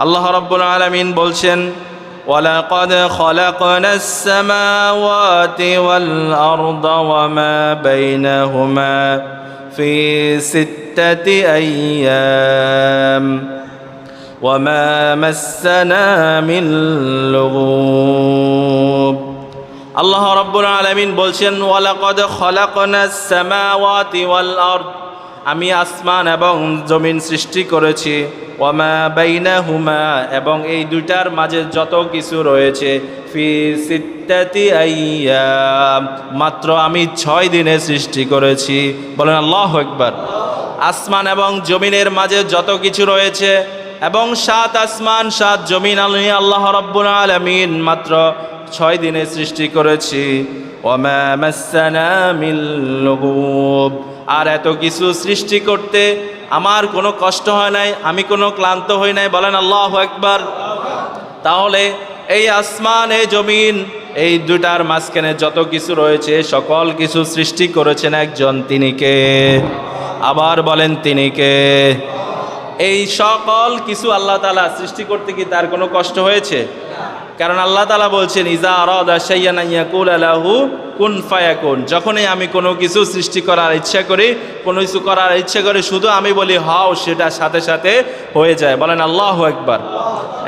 আল্লাহ রব্বুল আলমিন বলছেন ولقد خلقنا السماوات والأرض وما بينهما في ستة أيام وما مسنا من لغوب আল্লাহ রব্বুল আলমিন বলছেন ওয়ালাকদ খলাকনাস সামাওয়াতি ওয়াল আরদ আমি আসমান এবং জমিন সৃষ্টি করেছি ওয়ামা বাইনাহুমা, এবং এই দুইটার মাঝে যত কিছু রয়েছে, ফি সিত্তাতি মাত্র আমি ছয় দিনে সৃষ্টি করেছি। বলেন আল্লাহ একবার আসমান এবং জমিনের মাঝে যত কিছু রয়েছে, এবং সাত আসমান, সাত জমিন আলী আল্লাহ রব্বুল আলমিন মাত্র ছয় দিনে সৃষ্টি করেছি। ওমা মাসানা মিল লুগুব। আর এত কিছু সৃষ্টি করতে আমার কোনো কষ্ট হয় নাই, আমি কোনো ক্লান্ত হই নাই, বলেন আল্লাহ একবার তাহলে এই আসমান, এই জমিন, এই দুটার মাঝখানে যত কিছু রয়েছে, সকল কিছু সৃষ্টি করেছেন একজন, তিনি কে? আবার বলেন, তিনি কে? এই সকল কিছু আল্লাহ তালা সৃষ্টি করতে কি তার কোনো কষ্ট হয়েছে? কারণ আল্লাহ তালা বলছেন ইজা আরাদা শাইয়ানাইয়াকুল আলাহু কুন ফায়াকুন, যখনই আমি কোনো কিছু সৃষ্টি করার ইচ্ছা করি, কোনো কিছু করার ইচ্ছা করি, শুধু আমি বলি, হাও, সেটা সাথে সাথে হয়ে যায়। বলেন, আল্লাহ একবার